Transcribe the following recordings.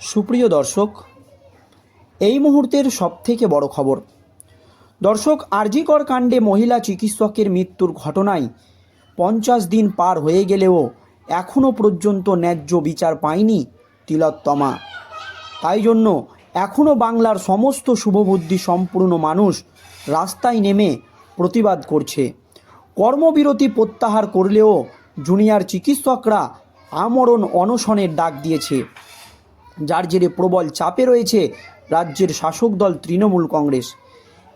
সুপ্রিয় দর্শক, এই মুহূর্তের সবথেকে বড় খবর। দর্শক আরজিকর কাণ্ডে মহিলা চিকিৎসকের মৃত্যুর ঘটনায় পঞ্চাশ দিন পার হয়ে গেলেও এখনও পর্যন্ত ন্যায্য বিচার পায়নি তিলোত্তমা তাই জন্য এখনও বাংলার সমস্ত শুভবুদ্ধি সম্পূর্ণ মানুষ রাস্তায় নেমে প্রতিবাদ করছে। কর্মবিরতি প্রত্যাহার করলেও জুনিয়র চিকিৎসকরা আমরণ অনশনের ডাক দিয়েছে। যার জেরে প্রবল চাপে রয়েছে রাজ্যের শাসক দল তৃণমূল কংগ্রেস।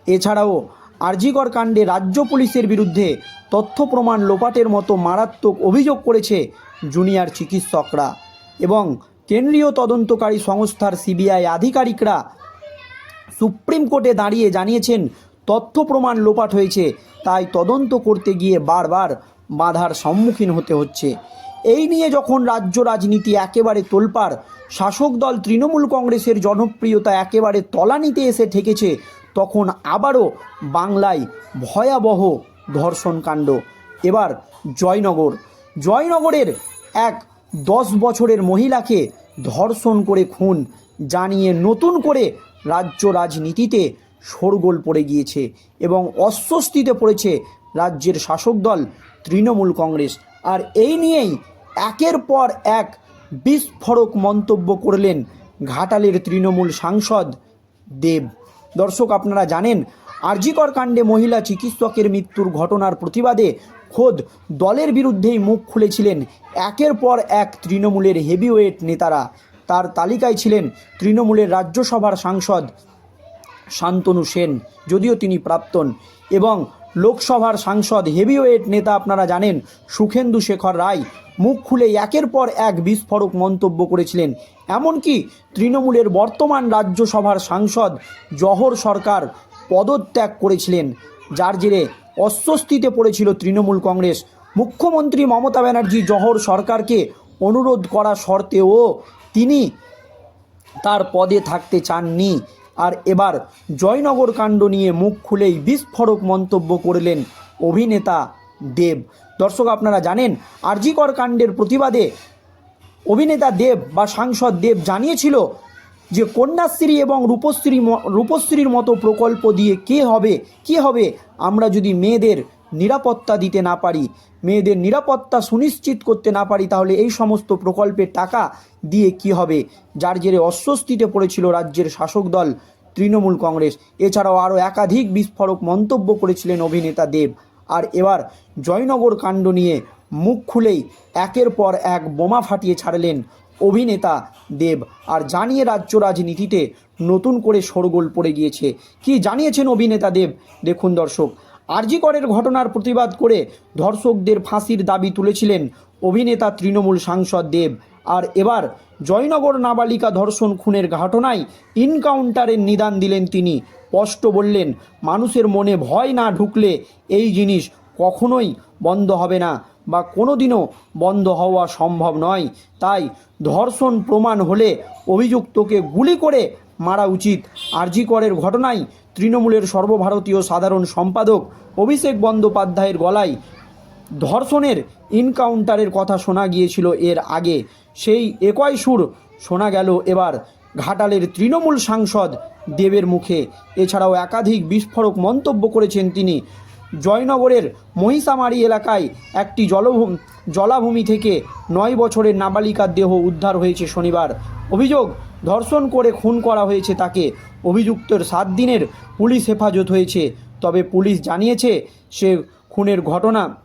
এছাড়াও আরজিকর কাণ্ডে রাজ্য পুলিশের বিরুদ্ধে তথ্য প্রমাণ লোপাটের মতো মারাত্মক অভিযোগ করেছে জুনিয়র চিকিৎসকরা এবং কেন্দ্রীয় তদন্তকারী সংস্থার সিবিআই আধিকারিকরা। সুপ্রিম কোর্টে দাঁড়িয়ে জানিয়েছেন, তথ্য প্রমাণ লোপাট হয়েছে, তাই তদন্ত করতে গিয়ে বারবার বাধার সম্মুখীন হতে হচ্ছে। এই নিয়ে যখন রাজ্য রাজনীতি একেবারে তোলপাড়, শাসক দল তৃণমূল কংগ্রেসের জনপ্রিয়তা একেবারে তলানিতে এসে ঠেকেছে, তখন আবারও বাংলায় ভয়াবহ ধর্ষণকাণ্ড এবার জয়নগর। জয়নগরের এক দশ বছরের মহিলাকে ধর্ষণ করে খুন, জানিয়ে নতুন করে রাজ্য রাজনীতিতে শোরগোল পড়ে গিয়েছে এবং অস্বস্তিতে পড়েছে রাজ্যের শাসক দল তৃণমূল কংগ্রেস। আর এই নিয়েই একের পর এক বিস্ফোরক মন্তব্য করলেন ঘাটালের তৃণমূল সাংসদ দেব। দর্শক, আপনারা জানেন, আরজিকর কাণ্ডে মহিলা চিকিৎসকের মৃত্যুর ঘটনার প্রতিবাদে খোদ দলের বিরুদ্ধেই মুখ খুলেছিলেন একের পর এক তৃণমূলের হেভিওয়েট নেতারা। তার তালিকায় ছিলেন তৃণমূলের রাজ্যসভার সাংসদ শান্তনু সেন, যদিও তিনি প্রাক্তন, এবং লোকসভার সাংসদ হেভিওয়েট নেতা, আপনারা জানেন, সুখেন্দু শেখর রায় মুখ খুলে একের পর এক বিস্ফোরক মন্তব্য করেছিলেন। এমনকি তৃণমূলের বর্তমান রাজ্যসভার সাংসদ জহর সরকার পদত্যাগ করেছিলেন। যার জেরে অস্বস্তিতে পড়েছিল তৃণমূল কংগ্রেস। মুখ্যমন্ত্রী মমতা ব্যানার্জি জহর সরকারকে অনুরোধ করা সত্ত্বেও তিনি তার পদে থাকতে চাননি। আর এবার জয়নগর কাণ্ড নিয়ে মুখ খুলেই বিস্ফোরক মন্তব্য করলেন অভিনেতা দেব। দর্শক, আপনারা জানেন আরজিকর কাণ্ডের প্রতিবাদে অভিনেতা দেব বা সাংসদ দেব জানিয়েছিল যে কন্যাশ্রী এবং রূপশ্রী রূপশ্রীর মতো প্রকল্প দিয়ে কে হবে, কি হবে, আমরা যদি মেয়েদের নিরাপত্তা দিতে না পারি, মেয়েদের নিরাপত্তা সুনিশ্চিত করতে না পারি, তাহলে এই সমস্ত প্রকল্পের টাকা দিয়ে কি হবে? যার জেরে অস্বস্তিতে পড়েছিল রাজ্যের শাসক দল, তৃণমূল কংগ্রেস। এছাড়াও আরও একাধিক বিস্ফোরক মন্তব্য করেছিলেন অভিনেতা দেব। আর এবার জয়নগর কাণ্ড নিয়ে মুখ খুলেই একের পর এক বোমা ফাটিয়ে ছাড়লেন অভিনেতা দেব। আর জানিয়ে রাজ্য রাজনীতিতে নতুন করে শোরগোল পড়ে গিয়েছে। কি জানিয়েছেন অভিনেতা দেব? দেখুন দর্শক আরজিকরের ঘটনার প্রতিবাদ করে ধর্ষকদের ফাঁসির দাবি তুলেছিলেন অভিনেতা তৃণমূল সাংসদ দেব। আর এবার জয়নগর নাবালিকা ধর্ষণ খুনের ঘটনায় ইনকাউন্টারের নিদান দিলেন তিনি। স্পষ্ট বললেন, মানুষের মনে ভয় না ঢুকলে এই জিনিস কখনোই বন্ধ হবে না বা কোনো দিনও বন্ধ হওয়া সম্ভব নয়। তাই ধর্ষণ প্রমাণ হলে অভিযুক্তকে গুলি করে মারা উচিত। আরজিকরের ঘটনায় তৃণমূলের সর্বভারতীয় সাধারণ সম্পাদক অভিষেক বন্দ্যোপাধ্যায়ের গলায় ধর্ষণের ইনকাউন্টারের কথা শোনা গিয়েছিল এর আগে। সেই একই সুর শোনা গেল এবার ঘাটালের তৃণমূল সাংসদ দেবের মুখে। এছাড়াও একাধিক বিস্ফোরক মন্তব্য করেছেন তিনি। জয়নগরের মহিষামারি এলাকায় একটি জলভূমি জলাভূমি থেকে নয় বছরের নাবালিকার দেহ উদ্ধার হয়েছে শনিবার। অভিযোগ, ধর্ষণ করে খুন করা হয়েছে তাকে। অভিযুক্তের সাত দিনের পুলিশ হেফাজত হয়েছে। তবে পুলিশ জানিয়েছে, সে খুনের ঘটনা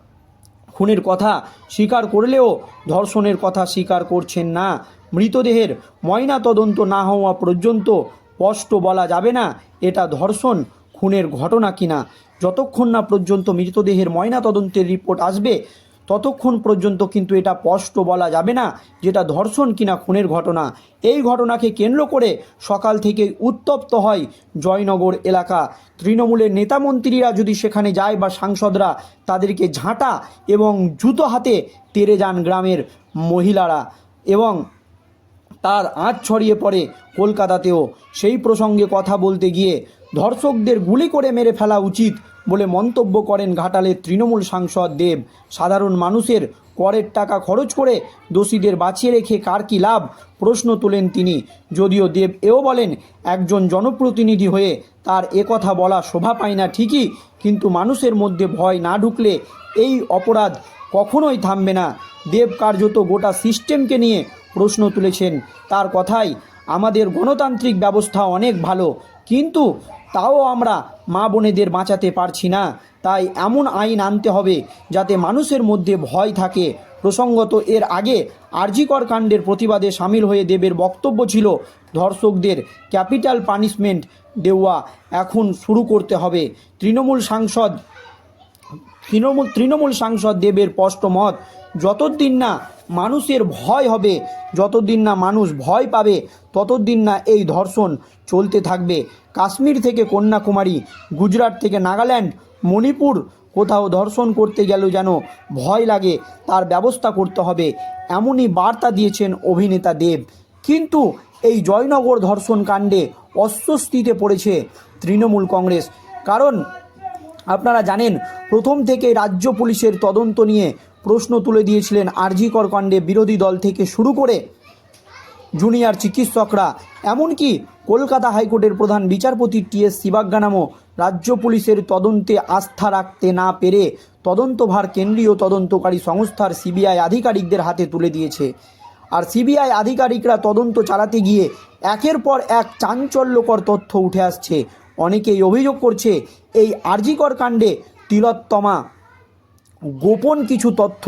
খুনের কথা স্বীকার করলেও ধর্ষণের কথা স্বীকার করছেন না। মৃতদেহের ময়না তদন্ত না হওয়া পর্যন্ত স্পষ্ট বলা যাবে না এটা ধর্ষণ, খুনের ঘটনা কিনা। যতক্ষণ না পর্যন্ত মৃতদেহের ময়না তদন্তের রিপোর্ট আসবে ততক্ষণ পর্যন্ত কিন্তু এটা স্পষ্ট বলা যাবে না যেটা ধর্ষণ কিনা খুনের ঘটনা। এই ঘটনাকে কেন্দ্র করে সকাল থেকে উত্তপ্ত হয় জয়নগর এলাকা। তৃণমূলের নেতামন্ত্রীরা যদি সেখানে যায় বা সাংসদরা তাদেরকে ঝাঁটা এবং জুতো হাতে তেরে যান গ্রামের মহিলারা। এবং তার আঁচ ছড়িয়ে পড়ে কলকাতাতেও। সেই প্রসঙ্গে কথা বলতে গিয়ে ধর্ষকদের গুলি করে মেরে ফেলা উচিত বলে মন্তব্য করেন ঘাটালের তৃণমূল সাংসদ দেব। সাধারণ মানুষের করের টাকা খরচ করে দোষীদের বাঁচিয়ে রেখে কার কী লাভ? প্রশ্ন তোলেন তিনি। যদিও দেব এও বলেন, একজন জনপ্রতিনিধি হয়ে তার একথা বলা শোভা পায় না ঠিকই, কিন্তু মানুষের মধ্যে ভয় না ঢুকলে এই অপরাধ কখনোই থামবে না। দেব কার্যত গোটা সিস্টেমকে নিয়ে প্রশ্ন তুলেছেন। তার কথাই, আমাদের গণতান্ত্রিক ব্যবস্থা অনেক ভালো, কিন্তু তাও আমরা মা বোনেদের বাঁচাতে পারছি না। তাই এমন আইন আনতে হবে যাতে মানুষের মধ্যে ভয় থাকে। প্রসঙ্গত, এর আগে আরজিকর কাণ্ডের প্রতিবাদে সামিল হয়ে দেবের বক্তব্য ছিল, ধর্ষকদের ক্যাপিটাল পানিশমেন্ট দেওয়া এখন শুরু করতে হবে। তৃণমূল সাংসদ তৃণমূল তৃণমূল সাংসদ দেবের স্পষ্ট মত, যতদিন না মানুষের ভয় হবে, যতদিন না মানুষ ভয় পাবে, ততদিন না এই ধর্ষণ চলতে থাকবে। কাশ্মীর থেকে কন্যাকুমারী, গুজরাট থেকে নাগাল্যান্ড, মণিপুর কোথাও ধর্ষণ করতে গেলেও যেন ভয় লাগে, তার ব্যবস্থা করতে হবে, এমনই বার্তা দিয়েছেন অভিনেতা দেব। কিন্তু এই জয়নগর ধর্ষণ কাণ্ডে অস্বস্তিতে পড়েছে তৃণমূল কংগ্রেস, কারণ আপনারা জানেন, প্রথম থেকে রাজ্য পুলিশের তদন্ত নিয়ে প্রশ্ন তুলে দিয়েছিলেন আরজিকর কাণ্ডে বিরোধী দল থেকে শুরু করে জুনিয়র চিকিৎসকরা। এমনকি কলকাতা হাইকোর্টের প্রধান বিচারপতি টি এস শিবাজ্ঞানামও রাজ্য পুলিশের তদন্তে আস্থা রাখতে না পেরে তদন্তভার কেন্দ্রীয় তদন্তকারী সংস্থার সিবিআই আধিকারিকদের হাতে তুলে দিয়েছে। আর সিবিআই আধিকারিকরা তদন্ত চালাতে গিয়ে একের পর এক চাঞ্চল্যকর তথ্য উঠে আসছে। অনেকেই অভিযোগ করছে এই আরজিকর কাণ্ডে তিলোত্তমা গোপন কিছু তথ্য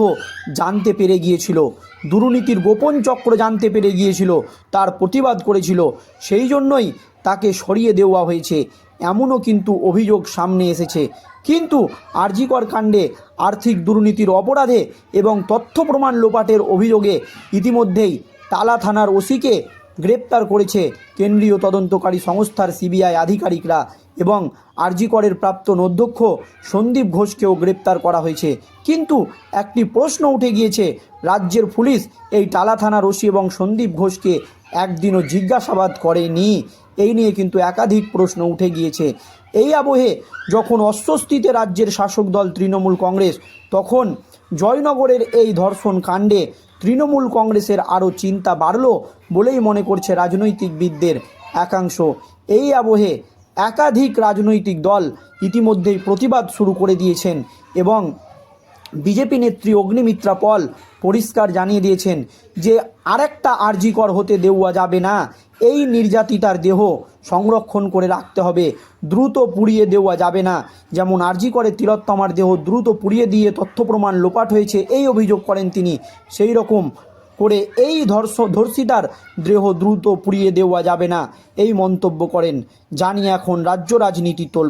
জানতে পেরে গিয়েছিল। দুর্নীতির গোপন চক্র জানতে পেরে গিয়েছিল, তার প্রতিবাদ করেছিল। সেই জন্যই তাকে সরিয়ে দেওয়া হয়েছে। এমনও কিন্তু অভিযোগ সামনে এসেছে। কিন্তু আরজিকর কাণ্ডে আর্থিক দুর্নীতির অপরাধে এবং তথ্য প্রমাণ লোপাটের অভিযোগে ইতিমধ্যেই তালা থানার ওসিকে গ্রেপ্তার করেছে কেন্দ্রীয় তদন্তকারী সংস্থার সিবিআই আধিকারিকরা এবং আরজিকরের প্রাক্তন অধ্যক্ষ সন্দীপ ঘোষকেও গ্রেপ্তার করা হয়েছে। কিন্তু একটি প্রশ্ন উঠে গিয়েছে, রাজ্যের পুলিশ এই টালা থানার ওসি এবং সন্দীপ ঘোষকে একদিনও জিজ্ঞাসাবাদ করেনি। এই নিয়ে কিন্তু একাধিক প্রশ্ন উঠে গিয়েছে। এই আবহে যখন অস্বস্তিতে রাজ্যের শাসক দল তৃণমূল কংগ্রেস, তখন জয়নগরের এই ধর্ষণ কাণ্ডে তৃণমূল কংগ্রেসের আরও চিন্তা বাড়ল বলেই মনে করছে রাজনৈতিকবিদদের একাংশ। এই আবহে একাধিক রাজনৈতিক দল ইতিমধ্যেই প্রতিবাদ শুরু করে দিয়েছেন এবং বিজেপি নেত্রী অগ্নিমিত্রা পল পরিষ্কার জানিয়ে দিয়েছেন যে আরেকটা আর্জিকর হতে দেওয়া যাবে না। এই নির্যাতিতার দেহ সংরক্ষণ করে রাখতে হবে। দ্রুত পুড়িয়ে দেওয়া যাবে না। যেমন আর্জিকরে তিলোত্তমার দেহ দ্রুত পুড়িয়ে দিয়ে তথ্য প্রমাণ লোপাট হয়েছে, এই অভিযোগ করেন তিনি। সেই রকম করে এই ধর্ষ, ধর্ষিতার দেহ দ্রুত পুড়িয়ে দেওয়া যাবে না, এই মন্তব্য করেন। জানি এখন রাজ্য রাজনীতি তোলপা